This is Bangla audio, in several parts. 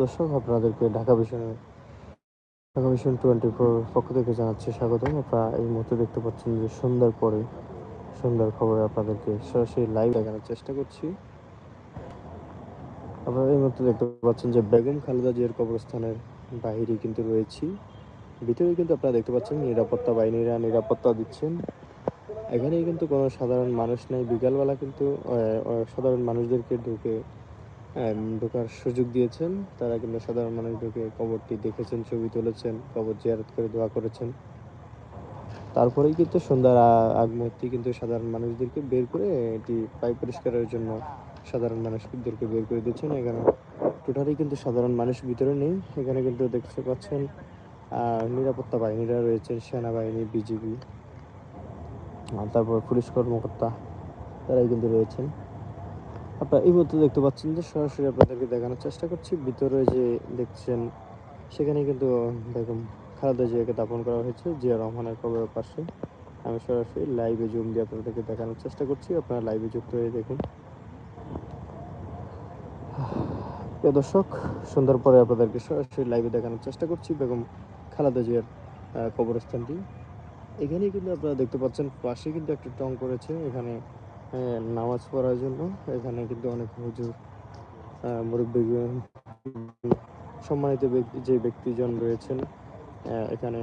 দর্শক, আপনাদেরকে ঢাকা ভিশনে ঢাকা ভিশন টোয়েন্টি ফোর পক্ষ থেকে জানাচ্ছি স্বাগতম। আপনারা এই মুহূর্তে দেখতে পাচ্ছেন যে সন্ধ্যার পরে সন্ধ্যার খবরে আপনাদেরকে সরাসরি লাইভ দেখানোর চেষ্টা করছি। আপনারা এই মুহূর্তে দেখতে পাচ্ছেন যে বেগম খালেদা জিয়ার কবরস্থানের বাহিরে কিন্তু রয়েছি। ভিতরে কিন্তু আপনারা দেখতে পাচ্ছেন নিরাপত্তা বাহিনীরা নিরাপত্তা দিচ্ছেন। এখানে কিন্তু কোনো সাধারণ মানুষ নেই। বিকালবেলা কিন্তু সাধারণ মানুষদেরকে ঢুকে ঢোকার সুযোগ দিয়েছেন। তারা কিন্তু সাধারণ মানুষ ঢুকে কবরটি দেখেছেন, ছবি তুলেছেন, কবর জিয়ারত করে দোয়া করেছেন। তারপরেই কিন্তু সন্ধ্যার আগ মুহূর্তে কিন্তু সাধারণ মানুষদেরকে বের করে এটি পাই পরিষ্কারের জন্য সাধারণ মানুষদেরকে বের করে দিচ্ছেন। এখানে টোটালি কিন্তু সাধারণ মানুষ ভিতরে নেই। এখানে কিন্তু দেখতে পাচ্ছেন নিরাপত্তা বাহিনীরা রয়েছেন, সেনাবাহিনী, বিজিবি তারপর পুলিশ কর্মকর্তা, তারাই কিন্তু রয়েছেন। আপনারা এই মুহূর্তে দেখতে পাচ্ছেন যে সরাসরি আপনাদেরকে দেখানোর চেষ্টা করছি। ভিতরে যে দেখছেন, সেখানে কিন্তু বেগম খালেদা জিয়াকে দাপন করা হয়েছে, জিয়া রহমানের কবরের পাশে। আমি সরাসরি লাইভে জুম দিয়ে আপনাদেরকে দেখানোর চেষ্টা করছি। আপনারা লাইভে যুক্ত হয়ে দেখুন। দর্শক, সন্ধ্যার পরে আপনাদেরকে সরাসরি লাইভে দেখানোর চেষ্টা করছি বেগম খালেদা জিয়ার কবরস্থানটি। এখানেই কিন্তু আপনারা দেখতে পাচ্ছেন, পাশে কিন্তু একটা টং করেছে এখানে নামাজ পড়ার জন্য। এখানে কিন্তু অনেক হুজুর আহ, মুরব্বী সম্মানিত ব্যক্তি যে ব্যক্তিজন রয়েছেন এখানে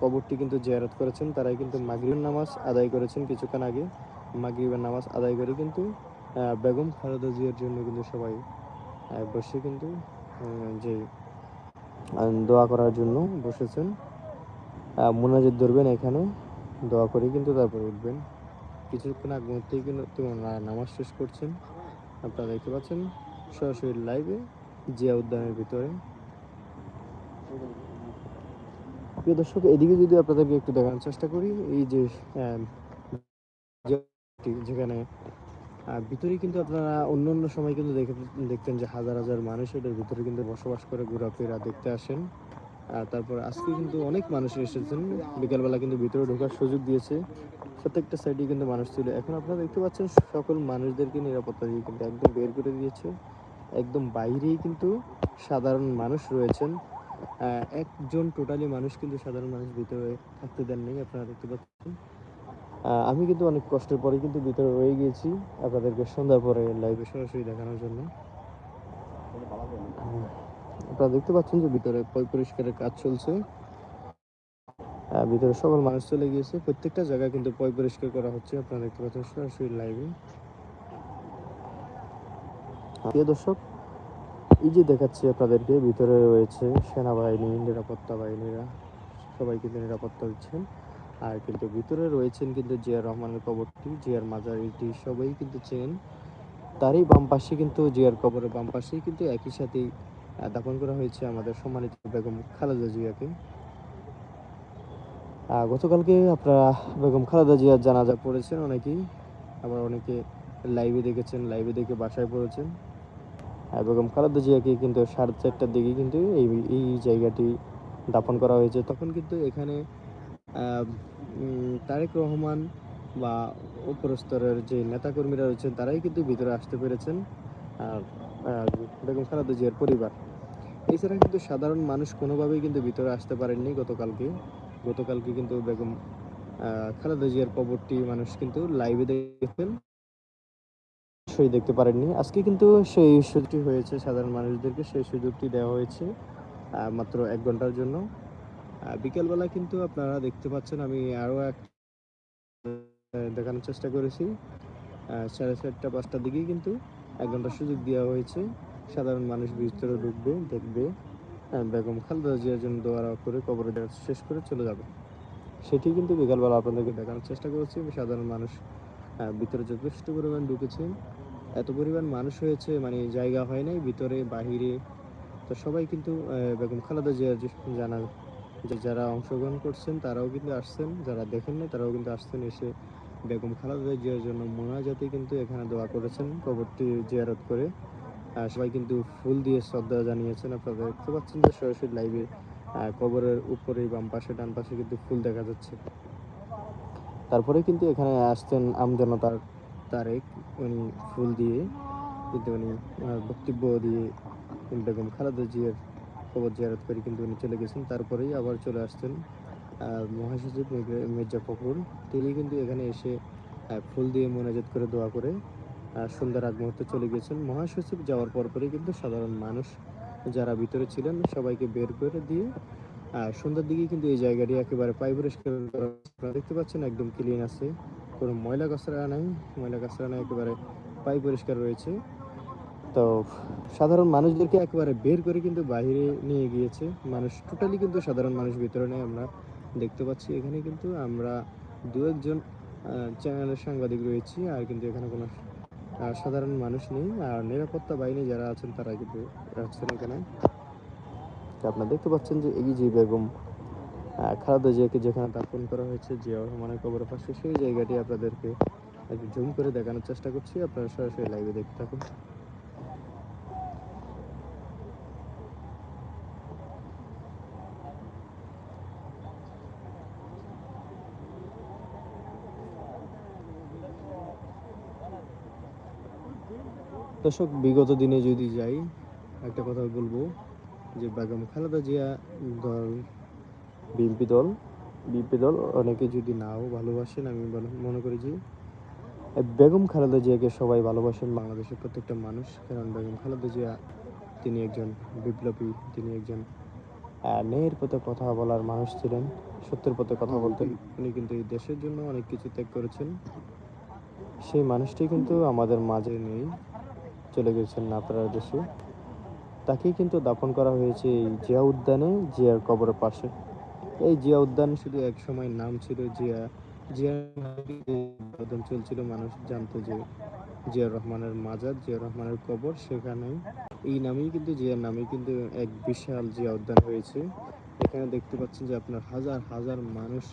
কবরটি কিন্তু জিয়ারত করেছেন। তারাই কিন্তু মাগরিবের নামাজ আদায় করেছেন কিছুক্ষণ আগে। মাগরিবের নামাজ আদায় করে কিন্তু বেগম খালেদা জিয়ার জন্য কিন্তু সবাই বসে কিন্তু যে দোয়া করার জন্য বসেছেন। মোনাজাত ধরবেন এখানে দোয়া করে কিন্তু তারপরে উঠবেন। কিছুক্ষণ আগ মুহূর্তেই কিন্তু নামাজ শেষ করছেন। আপনারা দেখতে পাচ্ছেন, সরাসরি লাইভে জিয়া উদ্যানের ভিতরে। প্রিয় দর্শক, এদিকে যদি আপনাদেরকে একটু দেখানোর চেষ্টা করি, এই যে যেখানে ভিতরে কিন্তু আপনারা অন্য অন্য সময় কিন্তু দেখে দেখতেন যে হাজার হাজার মানুষ এটার ভিতরে কিন্তু বসবাস করে, ঘোরাফেরা দেখতে আসেন। তারপর আজকে কিন্তু অনেক মানুষ এসেছেন। বিকালবেলা কিন্তু ভিতরে ঢোকার সুযোগ দিয়েছে। প্রত্যেকটা সাইডে কিন্তু মানুষ ছিল। এখন আপনারা দেখতে পাচ্ছেন সকল মানুষদেরকে নিরাপত্তা দিয়ে কিন্তু একদম বের করে দিয়েছে। একদম বাইরেই কিন্তু সাধারণ মানুষ রয়েছেন। একজন টোটালি মানুষ কিন্তু সাধারণ মানুষ ভিতরে থাকতে দেন নেই আপনারা দেখতে পাচ্ছেন। আমি কিন্তু অনেক কষ্টের পরে কিন্তু ভিতরে রয়ে গিয়েছি আপনাদেরকে সন্ধ্যার পরে লাইভে সরাসরি দেখানোর জন্য। আপনারা দেখতে পাচ্ছেন যে ভিতরে পরিষ্কারের কাজ চলছে। ভিতরে সকল মানুষ চলে গিয়েছে। প্রত্যেকটা জায়গায় কিন্তু পয় পরিষ্কার করা হচ্ছে। আপনারা দেখতে পাচ্ছেন সরাসরি লাইভে দর্শক, এই যে দেখাচ্ছি আপনাদেরকে, ভিতরে রয়েছে সেনাবাহিনী, নিরাপত্তা বাহিনীরা। সবাই কিন্তু নিরাপত্তা দিচ্ছেন। আর কিন্তু ভিতরে রয়েছেন কিন্তু জিয়ার রহমানের কবরটি, জিয়ার মাজারিটি সবাই কিন্তু চেন তারই বাম পাশে কিন্তু জিয়ার কবরের বাম পাশেই কিন্তু একই সাথেই দাফন করা হয়েছে আমাদের সম্মানিত বেগম খালেদা জিয়াকে। গতকালকে আপনারা বেগম খালেদা জিয়ার জানাজা পড়েছেন অনেকেই। আবার অনেকে লাইভে দেখেছেন লাইভে দেখে বাসায় পড়েছেন। আর বেগম খালেদা জিয়াকে কিন্তু সাড়ে চারটার দিকে কিন্তু এই এই জায়গাটি দাপন করা হয়েছে। তখন কিন্তু এখানে তারেক রহমান বা উপর স্তরের যে নেতাকর্মীরা রয়েছেন, তারাই কিন্তু ভিতরে আসতে পেরেছেন। আর বেগম খালেদা জিয়ার পরিবার। এছাড়া কিন্তু সাধারণ মানুষ কোনোভাবেই কিন্তু ভিতরে আসতে পারেননি গতকালকে। গতকালকে কিন্তু বেগম খালেদা জিয়ার কবরটি মানুষ কিন্তু লাইভে দেখেছেন। সেই দেখতে পারেননি। আজকে কিন্তু সেই সুযোগটি হয়েছে সাধারণ মানুষদেরকে, সেই সুযোগটি দেওয়া হয়েছে মাত্র এক ঘণ্টার জন্য। বিকেলবেলা কিন্তু আপনারা দেখতে পাচ্ছেন আমি আরও এক দেখানোর চেষ্টা করেছি। সাড়ে চারটা, পাঁচটার দিকেই কিন্তু এক ঘণ্টার সুযোগ দেওয়া হয়েছে। সাধারণ মানুষ ভিতরে ঢুকবে দেখবে আহ, বেগম খালেদা জিয়ার জন্য দোয়া করে কবরে শেষ করে চলে যাবে। সেটি কিন্তু বিকালবেলা আপনাদেরকে দেখানোর চেষ্টা করেছি। সাধারণ মানুষ ভিতরে যথেষ্ট পরিমাণ ঢুকেছে এত পরিমাণ মানুষ হয়েছে মানে জায়গা হয় নাই ভিতরে বাহিরে। তো সবাই কিন্তু বেগম খালেদা জিয়ার জানা যে যারা অংশগ্রহণ করছেন তারাও কিন্তু আসছেন। যারা দেখেন নাই তারাও কিন্তু আসছেন এসে বেগম খালেদা জিয়ার জন্য মোনাজাতে কিন্তু এখানে দোয়া করেছেন কবরটি জিয়ারত করে। সবাই কিন্তু ফুল দিয়ে শ্রদ্ধা জানিয়েছেন। আপনারা দেখতে পাচ্ছেন যে সরাসরি লাইভে কবরের উপরে বাম পাশে ডান পাশে কিন্তু ফুল দেখা যাচ্ছে। তারপরে কিন্তু এখানে আসছেন আমজনতার তারেক। উনি ফুল দিয়ে কিন্তু উনি বক্তব্য দিয়ে বেগম খালেদা জিয়ার কবর জিয়ারত করে কিন্তু উনি চলে গেছেন। তারপরেই আবার চলে আসছেন আহ, মহাসচিব মির্জা- ফখরুল। তিনি কিন্তু এখানে এসে ফুল দিয়ে মোনাজাত করে দোয়া করে সন্ধ্যার আগ মুহূর্তে চলে গেছেন মহাসচিব যাওয়ার পরপরই কিন্তু সাধারণ মানুষ যারা ভিতরে ছিলেন, সবাইকে বের করে দিয়ে সন্ধ্যার দিকে কিন্তু এই জায়গাটি একেবারে পাই পরিষ্কার দেখতে পাচ্ছেন, একদম ক্লিন আছে। কোনো ময়লা কাঁচরা নাই। ময়লা কাঁচরা নাই, একেবারে পাই পরিষ্কার রয়েছে। তো সাধারণ মানুষদেরকে একেবারে বের করে কিন্তু বাইরে নিয়ে গিয়েছে। মানুষ টোটালি কিন্তু সাধারণ মানুষ ভিতরে নেই। আমরা দেখতে পাচ্ছি এখানে কিন্তু আমরা দু একজন চ্যানেলের সাংবাদিক রয়েছি আর কিন্তু এখানে কোনো সাধারণ মানুষ নেই আর নিরাপত্তা বাহিনী যারা আছেন তারা কিন্তু আছেন এখানে। আপনারা দেখতে পাচ্ছেন যে এই যে বেগম খালেদা জিয়াকে যেখানে দাফন করা হয়েছে জিয়া রহমানের কবরের পাশে, সেই জায়গাটি আপনাদেরকে একটু জুম করে দেখানোর চেষ্টা করছি। আপনারা সরাসরি লাইভে দেখতে থাকুন। দর্শক, বিগত দিনে যদি যাই, একটা কথা বলব যে বেগম খালেদা জিয়া দল, বিএনপি দল বিএনপি দল অনেকে যদি নাও ভালোবাসেন, আমি মনে- করি যে বেগম খালেদা জিয়াকে সবাই ভালোবাসেন বাংলাদেশের প্রত্যেকটা মানুষ। কারণ বেগম খালেদা জিয়া, তিনি একজন বিপ্লবী, তিনি একজন ন্যায়ের পথে কথা বলার মানুষ ছিলেন, সত্যের পথে কথা বলতেন। উনি কিন্তু এই দেশের জন্য অনেক কিছু ত্যাগ করেছেন। সেই মানুষটি কিন্তু আমাদের মাঝে নেই। চলে গেছেন আপনারা দেশে। তাকে কিন্তু দাফন করা হয়েছে এই জিয়া উদ্যানে, জিয়ার কবরের পাশে। এই জিয়া উদ্যান শুধু এক সময় নাম ছিল জিয়া। জিয়া চলছিল, মানুষ জানতো যে জিয়া রহমানের মাজার, জিয়া রহমানের কবর সেখানে। এই নামেই কিন্তু, জিয়ার নামে কিন্তু এক বিশাল জিয়া উদ্যান হয়েছে। এখানে দেখতে পাচ্ছেন যে আপনার হাজার হাজার মানুষ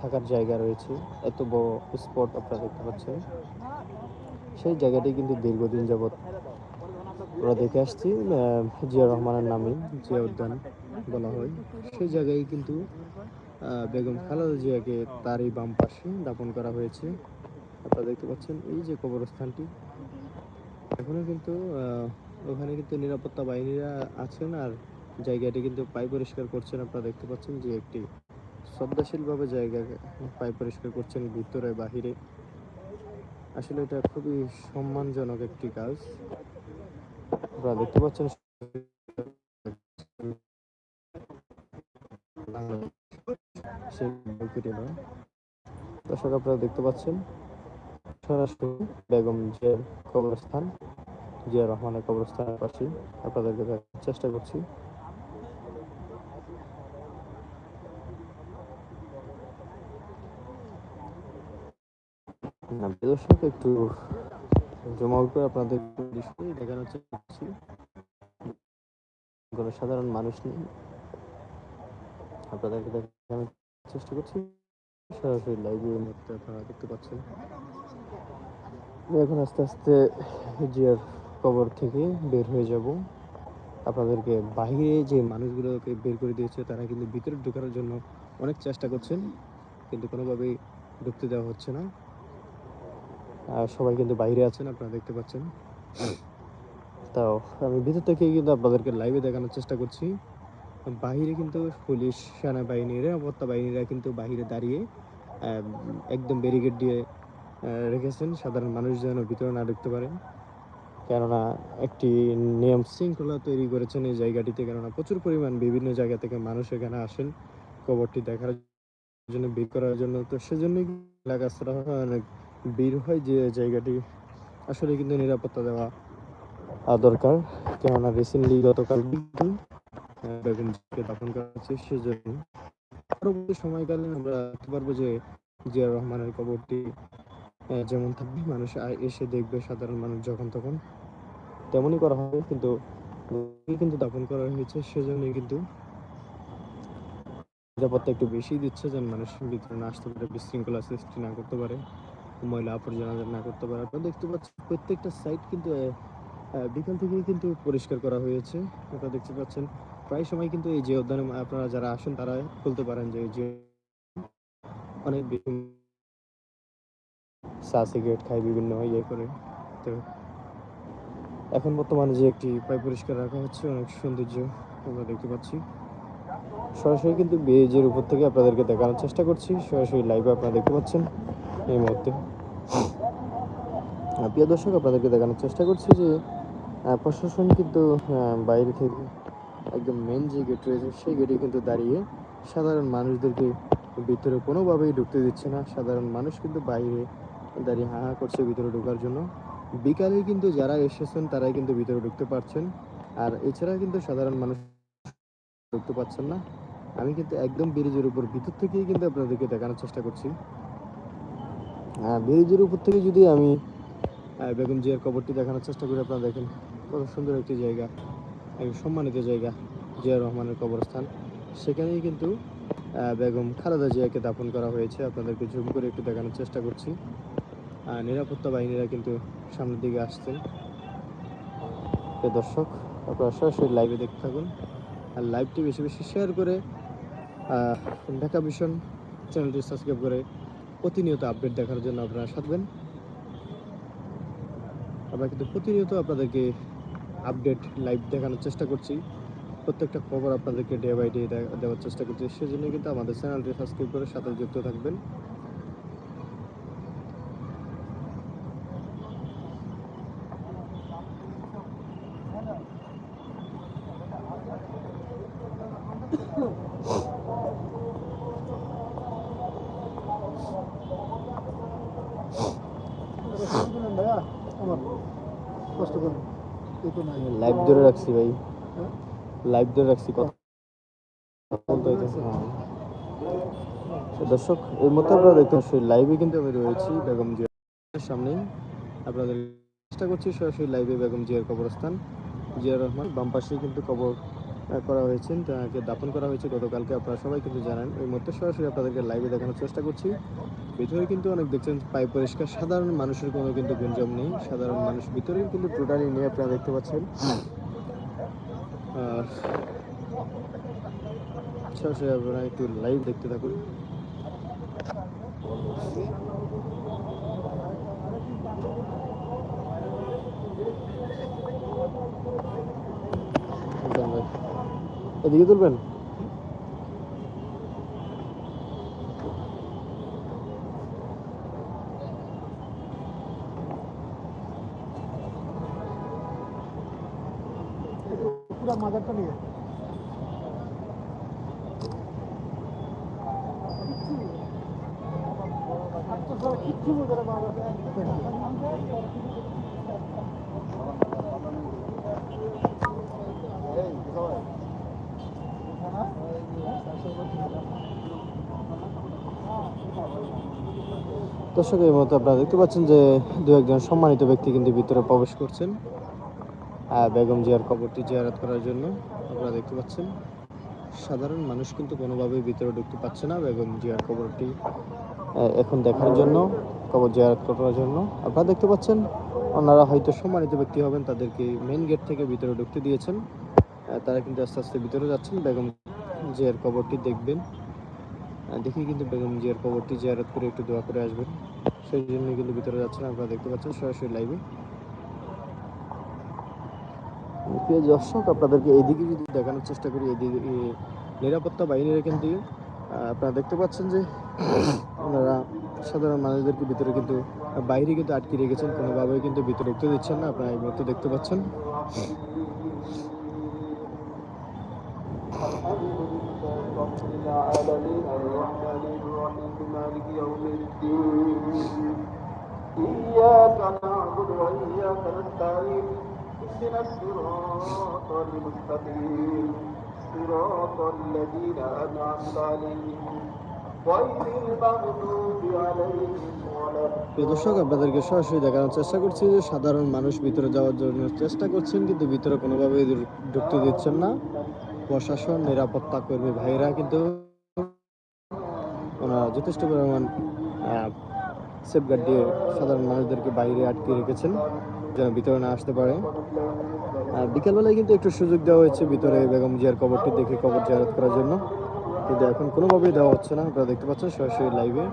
থাকার জায়গা রয়েছে। এত বড় স্পট আপনারা দেখতে পাচ্ছেন। সেই জায়গাটি কিন্তু দীর্ঘদিন যাবৎ আমরা দেখে আসছি জিয়া রহমানের নামে জিয়া উদ্যান বলা হয়। সেই জায়গায় কিন্তু বেগম খালেদা জিয়াকে তারই বাম পাশে দাপন করা হয়েছে। আপনারা দেখতে পাচ্ছেন এই যে কবরস্থানটি। এখনও কিন্তু ওখানে কিন্তু নিরাপত্তা বাহিনীরা আছেন আর জায়গাটি কিন্তু পাই পরিষ্কার করছেন। আপনারা দেখতে পাচ্ছেন যে একটি শ্রদ্ধাশীলভাবে জায়গা পাই পরিষ্কার করছেন ভিতরে, বাহিরে। আসলে এটা খুবই সম্মানজনক একটি কাজ। আপনারা দেখতে পাচ্ছেন দর্শক, আপনারা দেখতে পাচ্ছেন, সরাসরি বেগম জিয়ার কবরস্থান, জিয়া রহমানের কবরস্থানের পাশে আপনাদেরকে চেষ্টা করছি। না, দর্শক একটু জমা করে আপনাদের দেখানোর চেষ্টা করছি। কোনো সাধারণ মানুষ নেই। আপনাদেরকে দেখানোর চেষ্টা করছি। সরাসরি লাইভে মুহূর্তে আপনারা দেখতে পাচ্ছেন। এখন আস্তে আস্তে জিয়ার কবর থেকে বের হয়ে যাব। আপনাদেরকে বাইরে যে মানুষগুলোকে বের করে দিয়েছে তারা কিন্তু ভিতরে ঢোকার জন্য অনেক চেষ্টা করছেন। কিন্তু কোনোভাবেই ঢুকতে দেওয়া হচ্ছে না। সবাই কিন্তু বাইরে আছেন, আপনারা দেখতে পাচ্ছেন। তাও, আমি ভিতর থেকে কিন্তু আপনাদেরকে লাইভে দেখানোর চেষ্টা করছি। বাইরে কিন্তু পুলিশ সেনাবাহিনী নিরাপত্তা বাহিনীরা কিন্তু বাইরে দাঁড়িয়ে একদম ব্যারিকেড দিয়ে রেখেছেন। সাধারণ মানুষ যেন ভিতরে না ঢুকতে পারেন। কেননা, একটি নিয়ম শৃঙ্খলা তৈরি করেছেন এই জায়গাটিতে। কেননা, প্রচুর পরিমাণ বিভিন্ন জায়গা থেকে মানুষ এখানে আসেন কবরটি দেখার জন্য, ভিড় করার জন্য। তো সেজন্যই এলাকাস্তরা অনেক ভিড় হয় যে জায়গাটি আসলে কিন্তু নিরাপত্তা দেওয়া দরকার। কেননা রিসেন্টলি গতকাল দাফন করা হচ্ছে, সেজন্য পরবর্তী সময়কালে আমরা দেখতে পারব যে জিয়া রহমানের কবরটি যেমন থাকবে, মানুষ এসে দেখবে সাধারণ মানুষ যখন তখন। তেমনই করা হবে, কিন্তু কিন্তু দাফন করা হয়েছে সেজন্যই কিন্তু নিরাপত্তা একটু বেশি দিচ্ছে, যেন মানুষ ভিতরে না আসতে পারে, বিশৃঙ্খলা সৃষ্টি না করতে পারে। ময়লা আবর্জনা না করতে পারে। আপনারা দেখতে পাচ্ছেন প্রত্যেকটা সাইট কিন্তু বিকাল থেকেই কিন্তু পরিষ্কার করা হয়েছে। আপনারা দেখতে পাচ্ছেন প্রায় সময় কিন্তু এই যে উদ্যানে আপনারা যারা আসেন তারা বলতে পারেন যে যে অনেক চা সিগারেট খায় বিভিন্ন ইয়ে করে। তো এখন বর্তমানে যে একটি পাই পরিষ্কার রাখা হচ্ছে, অনেক সৌন্দর্য আমরা দেখতে পাচ্ছি। সরাসরি কিন্তু বেজের উপর থেকে আপনাদেরকে দেখানোর চেষ্টা করছি। সরাসরি লাইভে আপনারা দেখতে পাচ্ছেন এই মুহূর্তে। প্রিয় দর্শক, আপনাদেরকে দেখানোর চেষ্টা করছি যে প্রশাসন কিন্তু বাইরে থেকে একদম মেন যে গেট রয়েছে, সেই গেটে কিন্তু দাঁড়িয়ে সাধারণ মানুষদেরকে ভিতরে কোনোভাবেই ঢুকতে দিচ্ছে না। সাধারণ মানুষ কিন্তু বাইরে দাঁড়িয়ে হা হা করছে ভিতরে ঢোকার জন্য। বিকালে কিন্তু যারা এসেছেন, তারাই কিন্তু ভিতরে ঢুকতে পারছেন। আর এছাড়া কিন্তু সাধারণ মানুষ ঢুকতে পারছেন না। আমি কিন্তু একদম ব্রিজের উপর, ভিতর থেকেই কিন্তু আপনাদেরকে দেখানোর চেষ্টা করছি। ব্রিজের উপর থেকে যদি আমি বেগম জিয়ার কবরটি দেখানোর চেষ্টা করি আপনারা দেখেন কত সুন্দর একটি জায়গা একটি সম্মানিত জায়গা জিয়া রহমানের কবরস্থান। সেখানেই কিন্তু বেগম খালেদা জিয়াকে দাপন করা হয়েছে। আপনাদেরকে জুম করে একটু দেখানোর চেষ্টা করছি। নিরাপত্তা বাহিনীরা কিন্তু সামনের দিকে আসছেন। দর্শক, আপনারা সরাসরি লাইভে দেখতে থাকুন। আর লাইভটি বেশি বেশি শেয়ার করে ঢাকা ভিশন চ্যানেলটি সাবস্ক্রাইব করে প্রতিনিয়ত আপডেট দেখার জন্য আপনারা সাথবেন। আমরা কিন্তু প্রতিনিয়ত আপনাদেরকে আপডেট লাইভ দেখানোর চেষ্টা করছি। প্রত্যেকটা খবর আপনাদেরকে ডে বাই ডে দেওয়ার চেষ্টা করছি। সেজন্য কিন্তু আমাদের চ্যানেলটি সাবস্ক্রাইব করে সাথে যুক্ত থাকবেন। কষ্ট করে। লাইভ ধরে রাখছি ভাই। হ্যাঁ? লাইভ ধরে রাখছি কথা বলতে হইতেছে। হ্যাঁ। দর্শক এই মতো আপনারা দেখতে পাচ্ছেন লাইভে কিন্তু আমি রয়েছি বেগম জিয়ার সামনেই। আপনাদের চেষ্টা করছি সরাসরি লাইভে বেগম জিয়ার কবরস্থান। জিয়া রহমান বাম পাশেই কিন্তু কবর করা হয়েছে, তাকে দাপন করা হয়েছে। গতকালকে আপনারা সবাই কিন্তু জানেন, এই মধ্যে সরাসরি আপনাদেরকে লাইভে দেখানোর চেষ্টা করছি। ভিতরে কিন্তু অনেক দেখছেন পাই পরিষ্কার, সাধারণ মানুষের কোনো কিন্তু গুঞ্জন নেই। সাধারণ মানুষ ভিতরে কিন্তু টোটালি নিয়ে আপনারা দেখতে পাচ্ছেন। আর সরাসরি আপনারা একটু লাইভ দেখতে থাকুন বুঝলাম ভাই। এদিকে তুলবেন পুরো মাজারটা নিয়ে কিচ্ছু বলতে না বাবা দর্শক, এই মতো আপনারা দেখতে পাচ্ছেন যে দু একজন সম্মানিত ব্যক্তি কিন্তু ভিতরে প্রবেশ করছেন। বেগম জিয়ার কবরটি জিয়ারাত করার জন্য আপনারা দেখতে পাচ্ছেন। সাধারণ মানুষ কিন্তু কোনোভাবেই ভিতরে ঢুকতে পারছে না বেগম জিয়ার কবরটি এখন দেখার জন্য, কবর জিয়ারাত করার জন্য। আপনারা দেখতে পাচ্ছেন, ওনারা হয়তো সম্মানিত ব্যক্তি হবেন, তাদেরকে মেন গেট থেকে ভিতরে ঢুকতে দিয়েছেন। তারা কিন্তু আস্তে আস্তে ভিতরে যাচ্ছেন। বেগম জিয়ার কবরটি দেখবেন। দেখি কিন্তু বেগম জিয়ার কবরটি জিয়ারত করে একটু দোয়া করে আসবেন। সেই জন্য কিন্তু ভিতরে যাচ্ছেন, আপনারা দেখতে পাচ্ছেন সরাসরি লাইভে দর্শক, আপনাদেরকে এইদিকে যদি দেখানোর চেষ্টা করি, এদিকে নিরাপত্তা বাহিনীরা কিন্তু আপনারা দেখতে পাচ্ছেন যে ওনারা সাধারণ মানুষদেরকে ভিতরে কিন্তু, বাইরে কিন্তু আটকে রেখেছেন, কোনোভাবেই কিন্তু ভিতরে ঢুকতে দিচ্ছেন না, আপনারা এই মুহূর্তে দেখতে পাচ্ছেন। مالك يوم الدين إياك نعبد وإياك نستعين اهدنا الصراط المستقيم صراط الذين أنعمت عليهم غير المغضوب عليهم ولا প্রিয় দর্শক আপনাদেরকে সরাসরি দেখানোর চেষ্টা করছি যে সাধারণ মানুষ ভিতরে যাওয়ার জন্য চেষ্টা করছেন কিন্তু ভিতরে কোনোভাবেই ঢু- ঢুকতে দিচ্ছেন না প্রশাসন নিরাপত্তা কর্মী ভাইরা কিন্তু ওনারা যথেষ্ট পরিমাণ সেফগার্ড দিয়ে সাধারণ মানুষদেরকে বাইরে আটকে রেখেছেন, যেন ভিতরে না আসতে পারে। আর বিকালবেলায় কিন্তু একটু সুযোগ দেওয়া হয়েছে ভিতরে বেগম জিয়ার কবরটি দেখে কবর জায়ারত করার জন্য। কিন্তু এখন কোনোভাবেই দেওয়া হচ্ছে না। আপনারা দেখতে পাচ্ছেন সরাসরি লাইভে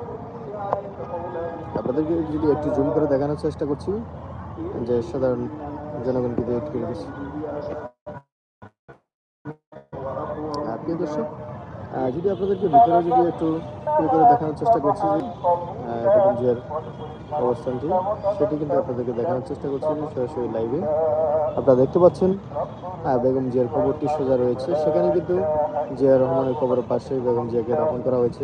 আপনাদেরকে যদি একটু জুম করে দেখানোর চেষ্টা করছি, যে সাধারণ জনগণ কিন্তু ওয়েট করে গেছে আপনি দর্শক যদি আপনাদেরকে ভিতরে যদি একটু ইয়ে করে দেখানোর চেষ্টা করছি যে অবস্থানটি, সেটি কিন্তু আপনাদেরকে দেখানোর চেষ্টা করছি সরাসরি লাইভে আপনারা দেখতে পাচ্ছেন বেগম জিয়ার কবরটি সোজা রয়েছে। সেখানে কিন্তু জিয়া রহমানের কবরের পাশে বেগম জিয়াকে দাফন করা হয়েছে।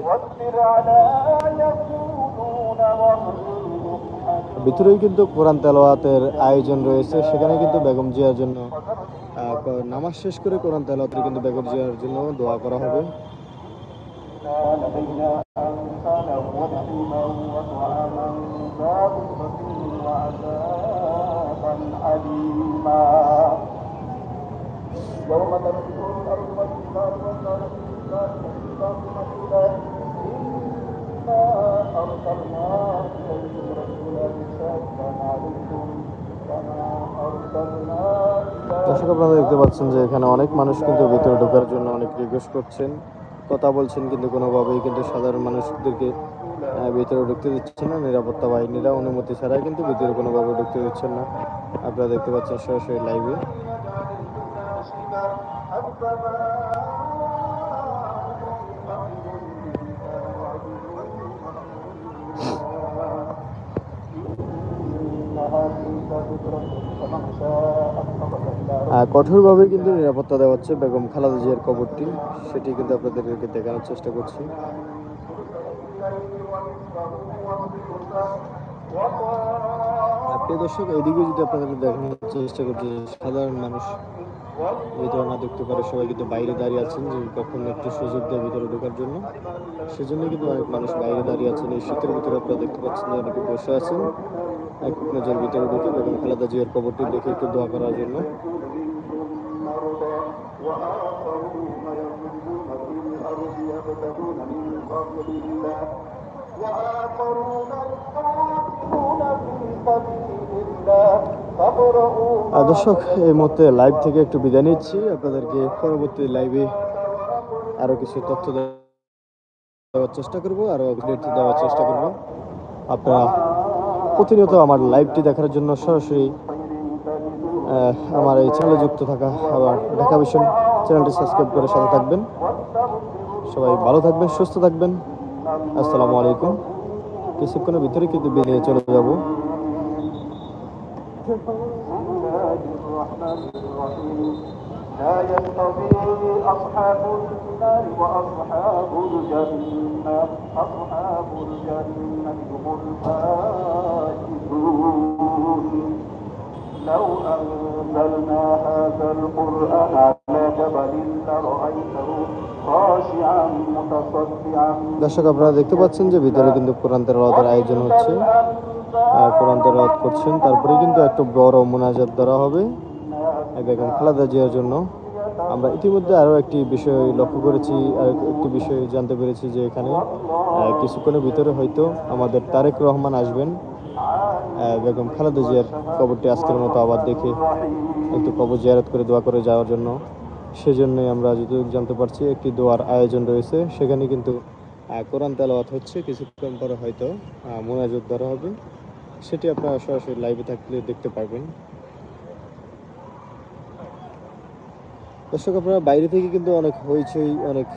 ভিতরেই কিন্তু কোরআন তেলাওয়াতের আয়োজন রয়েছে। সেখানে কিন্তু বেগম জিয়ার জন্য নামাজ শেষ করে কোরআন তেলাওয়াতের কিন্তু বেগম জিয়ার জন্য দোয়া করা হবে। لدينا أنسانا وجحيما وطعاما ذا غصة وعذابا أليما يوم تنفذ الأرض والجبال وكان في الجبال والجبال مهولا إنا أرسلنا إليكم رسولا شاهدا عليكم كما أرسلنا إلى দর্শক আপনারা দেখতে পাচ্ছেন যে এখানে অনেক মানুষ কিন্তু ভিতরে ঢোকার জন্য অনেক রিকোয়েস্ট করছেন কথা বলছেন কিন্তু কোনোভাবেই কিন্তু সাধারণ মানুষদেরকে ভিতরে ঢুকতে দিচ্ছেন না নিরাপত্তা বাহিনীরা অনুমতি ছাড়াই কিন্তু ভিতরে কোনোভাবে ঢুকতে দিচ্ছেন না আপনারা দেখতে পাচ্ছেন সরাসরি লাইভে আহ, কঠোরভাবে কিন্তু নিরাপত্তা দেওয়া হচ্ছে বেগম খালাদা জিয়ার কবরটি। সেটি কিন্তু আপনাদেরকে দেখানোর চেষ্টা করছি। প্রিয় দর্শক, এইদিকে যদি আপনাদেরকে দেখানোর চেষ্টা করছি সাধারণ মানুষ ভিতরে না দেখতে পারে সবাই কিন্তু বাইরে দাঁড়িয়ে আছেন, যে কখন একটু সুযোগ দেয় ভিতরে ঢোকার জন্য। সেজন্য কিন্তু অনেক মানুষ বাইরে দাঁড়িয়ে আছেন। এই শীতের ভিতরে আপনারা দেখতে পাচ্ছেন যে অনেকে বসে আছেন। এক নজর ভিতরে ঢুকে বেগম খালেদা জিয়ার কবরটি দেখে একটু দোয়া করার জন্য। وآخرون يقاتلون في سبيل الله فاقرؤوا আর দর্শক এই মুহূর্তে লাইভ থেকে একটু বিদায় নিচ্ছি আপনাদেরকে পরবর্তী লাইভে আরও কিছু তথ্য দেওয়ার চেষ্টা করব আরও আপডেট দেওয়ার চেষ্টা করব আপনারা প্রতিনিয়ত আমার লাইভটি দেখার জন্য সরাসরি আহ, আমার এই চ্যানেলে যুক্ত থাকা আবার ঢাকা ভিশন চ্যানেলটি সাবস্ক্রাইব করে সাথে থাকবেন সবাই ভালো থাকবেন সুস্থ থাকবেন আসসালামু আলাইকুম কিছুক্ষণের ভিতরে কিন্তু বেরিয়ে চলে যাব لا يستوي أصحاب النار وأصحاب الجنة أصحاب الجنة هم الفائزون لو أنزلنا هذا القرآن على جبل لرأيته خاشعا متصدعا দর্শক আপনারা দেখতে পাচ্ছেন যে ভিতরে কিন্তু কোরআন তেলাওয়াতের আয়োজন হচ্ছে আহ, কোরআন তেলাওয়াত করছেন তারপরে কিন্তু একটা বড় মোনাজাত ধরা হবে আহ, বেগম খালেদা জিয়ার জন্য আমরা ইতিমধ্যে আরও একটি বিষয় লক্ষ্য করেছি আর একটি বিষয় জানতে পেরেছি যে এখানে আহ, কিছুক্ষণের ভিতরে হয়তো আমাদের তারেক রহমান আসবেন আহ, বেগম খালেদা জিয়ার কবরটি আজকের মতো আবার দেখে একটু কবর জিয়ারত করে দোয়া করে যাওয়ার জন্য। সেজন্যই আমরা যতটুকু জানতে পারছি, একটি দোয়ার আয়োজন রয়েছে। সেখানে কিন্তু কোরআন তেলাওয়াত হচ্ছে, কিছুক্ষণ পরে হয়তো মোনাজাত ধরা হবে। সেটি আপনারা সরাসরি লাইভে থাকলে দেখতে পারবেন। দর্শক, আপনারা বাইরে থেকে কিন্তু অনেক হইচই, অনেক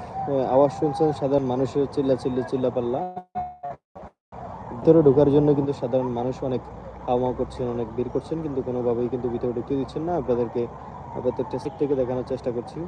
আওয়াজ শুনছেন। সাধারণ মানুষের চিল্লা চিল্লি চিল্লা পাল্লা ভিতরে ঢোকার জন্য কিন্তু সাধারণ মানুষ অনেক হাওয়া করছেন, অনেক বের করছেন, কিন্তু কোনোভাবেই কিন্তু ভিতরে ঢুকতে দিচ্ছেন না। আপনাদেরকে আপনাদের টেস্ট থেকে দেখানোর চেষ্টা করছি।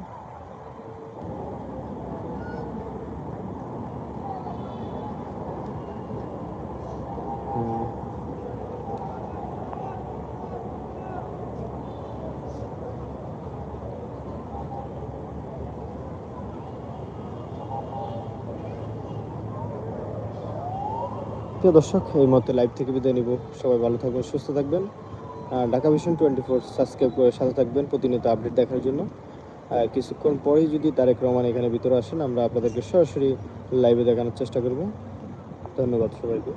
প্রিয় দর্শক, এই মুহূর্তে লাইভ থেকে বিদায় নিব। সবাই ভালো থাকবেন, সুস্থ থাকবেন। Dhaka vision twenty four subscribe করে সাথে থাকবেন প্রতিনিয়ত আপডেট দেখার জন্য। কিছুক্ষণ পরেই যদি তারেক রহমান এখানে ভিতরে আসেন, আমরা আপনাদেরকে সরাসরি লাইভে দেখানোর চেষ্টা করব। ধন্যবাদ সবাইকে।